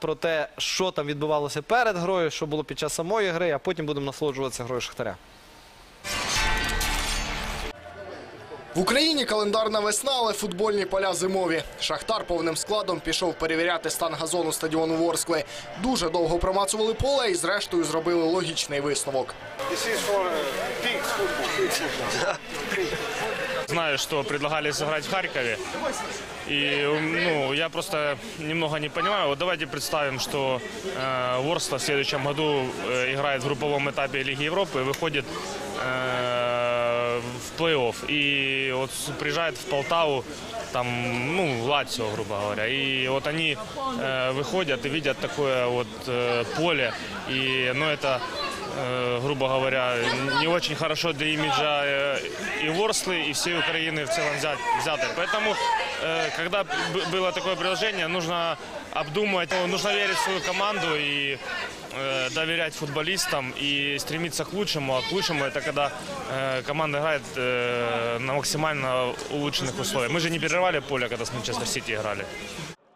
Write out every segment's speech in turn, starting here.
про те, що там відбувалося перед грою, що було під час самої гри, а потім будемо насолоджуватися грою Шахтаря. В Україні календарна весна, але футбольні поля зимові. Шахтар повним складом пішов перевіряти стан газону стадіону Ворскли. Дуже довго промацували поле і зрештою зробили логічний висновок. Знаю, что предлагали сыграть в Харькове. И ну, я просто немного не понимаю. Вот давайте представим, что э, Ворскла в следующем году э, играет в групповом этапе Лиги Европы и выходит э, в плей-офф. И вот с- приезжает в Полтаву, там, ну, Лацио, грубо говоря. И вот они э, выходят и видят такое вот э, поле. И, ну, это э, грубо говоря, не очень хорошо для имиджа э, и Ворслы, и всей Украины в целом взять, взятой. Поэтому, э, когда б- было такое предложение, нужно обдумать, ну, нужно верить в свою команду и э, доверять футболистам и стремиться к лучшему. А к лучшему это когда э, команда играет э, на максимально улучшенных условиях. Мы же не перерывали поле, когда с Манчестер Сити играли.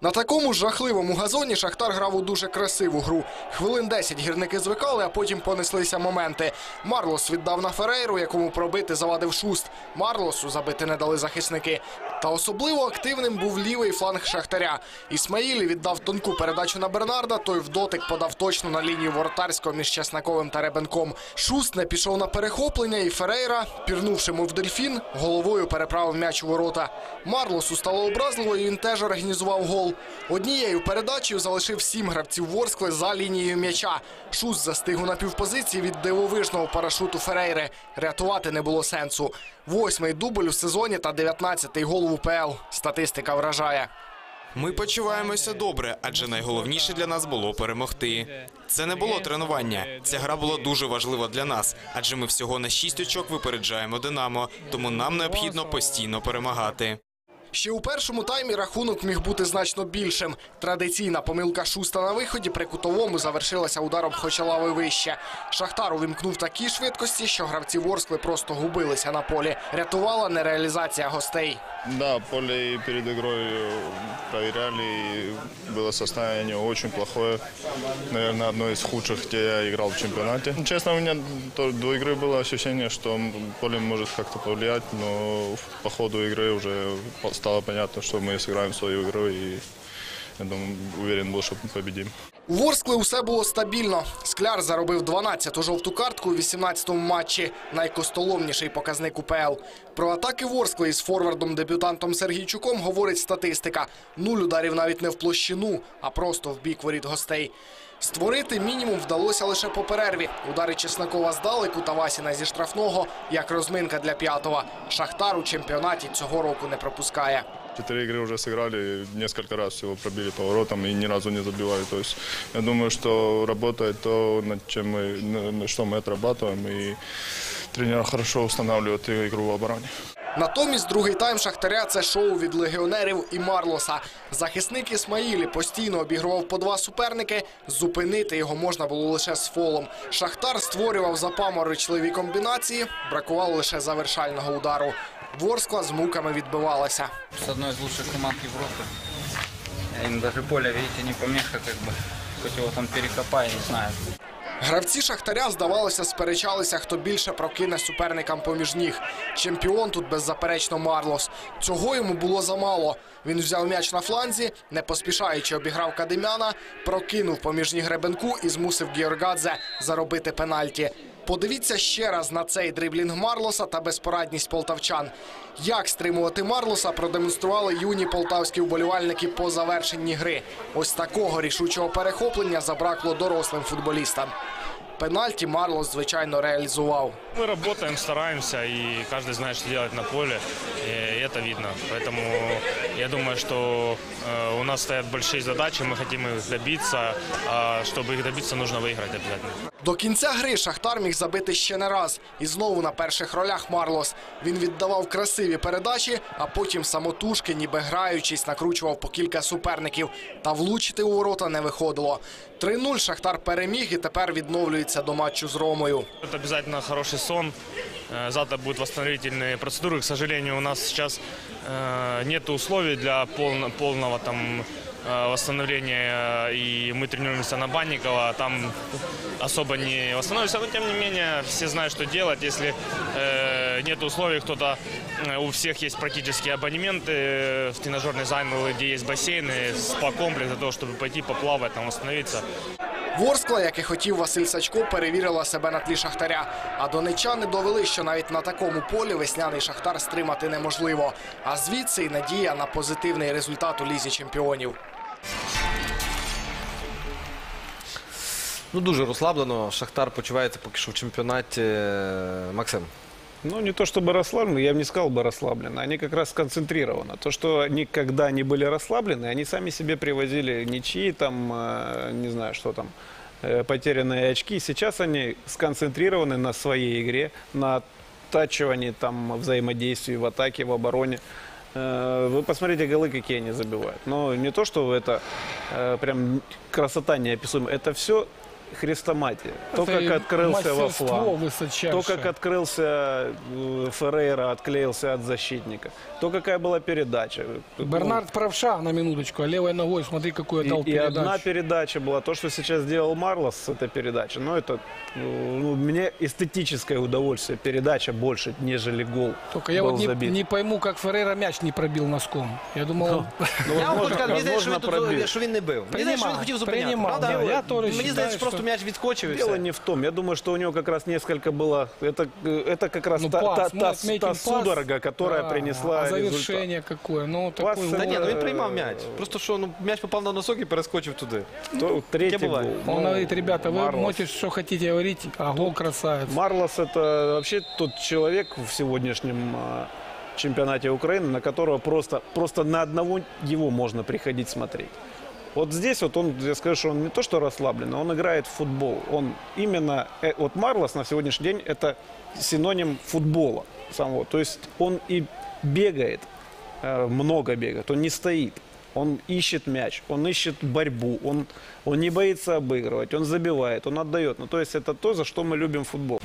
На такому жахливому газоні Шахтар грав у дуже красиву гру. Хвилин 10 гірники звикали, а потім понеслися моменти. Марлос віддав на Ферейру, якому пробити завадив шуст. Марлосу забити не дали захисники. Та особливо активним був лівий фланг Шахтаря. Ісмаїлі віддав тонку передачу на Бернарда, той в дотик подав точно на лінію воротарського між Чеснаковим та Ребенком. Шуст не пішов на перехоплення, і Ферейра, пірнувши мов дельфін, головою переправив м'яч у ворота. Марлосу стало образливо, і він теж організував гол. Однією передачею залишив сім гравців Ворскли за лінією м'яча. Шуст застиг у напівпозиції від дивовижного парашуту Ферейри. Рятувати не було сенсу. Восьмий дубль у сезоні та дев'ятнадцятий гол в УПЛ. Статистика вражає. Ми почуваємося добре, адже найголовніше для нас було перемогти. Це не було тренування. Ця гра була дуже важлива для нас, адже ми всього на шість очок випереджаємо Динамо, тому нам необхідно постійно перемагати. Ще у першому таймі рахунок міг бути значно більшим. Традиційна помилка Шуста на виході при кутовому завершилася ударом Хочалави вище. Шахтар увімкнув такі швидкості, що гравці Ворскли просто губилися на полі. Рятувала нереалізація гостей. Да, поле и перед игрой э, проверяли, и было состояние очень плохое. Наверное, одно из худших, где я играл в чемпионате. Честно, у меня то- до игры было ощущение, что м, поле может как-то повлиять, но в- по ходу игры уже по- стало понятно, что мы сыграем свою игру, и я думаю, уверен был, что победим. У Ворскли усе було стабільно. Скляр заробив 12-ту жовту картку у 18-му матчі. Найкостоломніший показник УПЛ. Про атаки Ворскли із форвардом-дебютантом Сергійчуком говорить статистика. Нуль ударів навіть не в площину, а просто в бік воріт гостей. Створити мінімум вдалося лише по перерві. Удари Чеснокова здалеку та Васіна зі штрафного, як розминка для п'ятого. Шахтар у чемпіонаті цього року не пропускає. Четыре игры уже сыграли, несколько раз всего пробили по воротам и ни разу не забивали. То есть я думаю, что работает то, над чем мы, на- на что мы отрабатываем, и тренер хорошо устанавливает игру в обороне. Натомість другий тайм Шахтаря це шоу від легіонерів і Марлоса. Захисник Ісмаїлі постійно обігрував по два суперники. Зупинити його можна було лише з фолом. Шахтар створював запаморочливі комбінації, бракувало лише завершального удару. Ворскла з муками відбивалася. с одной из лучших команд Европы. Им даже поле, видите, не помеха, как бы. Хоть его там перекопай, не знаю. Гравці Шахтаря, здавалося, сперечалися, хто більше прокине суперникам поміж ніг. Чемпіон тут беззаперечно Марлос. Цього йому було замало. Він взяв м'яч на фланзі, не поспішаючи обіграв Кадемяна, прокинув поміж ніг Гребенку і змусив Георгадзе заробити пенальті. Подивіться ще раз на цей дриблінг Марлоса та безпорадність полтавчан. Як стримувати Марлоса, продемонстрували юні полтавські вболівальники по завершенні гри. Ось такого рішучого перехоплення забракло дорослим футболістам. Пенальті Марлос, звичайно, реалізував. Мы работаем, стараемся, и каждый знает, что делать на поле, и это видно. Поэтому я думаю, что э, у нас стоят большие задачи, мы хотим их добиться, а чтобы их добиться, нужно выиграть обязательно. До кінця гри Шахтар міг забити ще не раз. І знову на перших ролях Марлос. Він віддавав красиві передачі, а потім самотужки, ніби граючись, накручував по кілька суперників. Та влучити у ворота не виходило. 3-0 Шахтар переміг і тепер Відновлюється до матчу з Ромою. Это обязательно хороший сон. Завтра будут восстановительные процедуры. К сожалению, у нас сейчас э, нет условий для полно- полного там э, восстановление, э, и мы тренируемся на Банникова, там особо не восстановимся, но тем не менее все знают, что делать, если нет условий, кто-то, у всех есть практически абонементы в тренажерный зал, где есть бассейны, спа-комплекс для того, чтобы пойти поплавать, там восстановиться. Ворскла, як і хотів Василь Сачко, перевірила себе на тлі шахтаря. А донечани довели, що навіть на такому полі весняний шахтар стримати неможливо. А звідси й надія на позитивний результат у лізі чемпіонів. Ну дуже розслаблено. Шахтар почувається поки що в чемпіонаті. Максим. Ну, не то чтобы расслаблены, я бы не сказал бы расслаблены. Они как раз сконцентрированы. То, что они они были расслаблены, они сами себе привозили ничьи, там, э, не знаю, что там, э, потерянные очки. Сейчас они сконцентрированы на своей игре, на оттачивании там, взаимодействии в атаке, в обороне. Э, Вы посмотрите, голы какие они забивают. Но не то, что это прям красота неописуемая. Это все хрестоматия. То, как открылся во мастерство фланг. высочайшее. То, как открылся э, Феррейра, отклеился от защитника. То, какая была передача. Бернард правша на минуточку, а левой ногой, смотри, какую И, дал и передачу. одна передача была. То, что сейчас сделал Марлос с этой передачей, ну, это э, ну, мне эстетическое удовольствие. Передача больше, нежели гол Только я был вот не, забит. не пойму, как Феррейра мяч не пробил носком. Я думал, он... Ну, Я вам хочу возможно, сказати, мені здається, що він, возможно, тут, пробил. що він не бив. Мені здається, що він Приймав, хотів зупиняти. приймав, Правда? да, я теж Мені вважаю, здається, просто що- м'яч відскочив і Дело все. не в том. Я думаю, что у него как раз несколько было... Это, э, это как раз Ну, та, пас, та- ну, та- отметим та пас. судорога, которая Да, принесла а результат. завершение какое? Ну, Пас, такой да Та вот. ні, ну він Е, приймав м'яч. Просто що ну, м'яч попав на носок і перескочив туди. То третий Таке буває. гол. Он Ну, говорит, ребята, вы Марлос. можете что хотите говорить, а гол красавец. Марлос это вообще тот человек в сегодняшнем а, чемпионате Украины, на которого просто, просто на одного его можно приходить смотреть. Вот здесь вот он, я скажу, что он не то что расслабленный, он играет в футбол. Он именно, э, вот Марлос на сегодняшний день это синоним футбола самого. То есть он и бегает, э, много бегает, он не стоит. Он ищет мяч, он ищет борьбу, он, он не боится обыгрывать, он забивает, он отдает. Ну, то есть это то, за что мы любим футбол.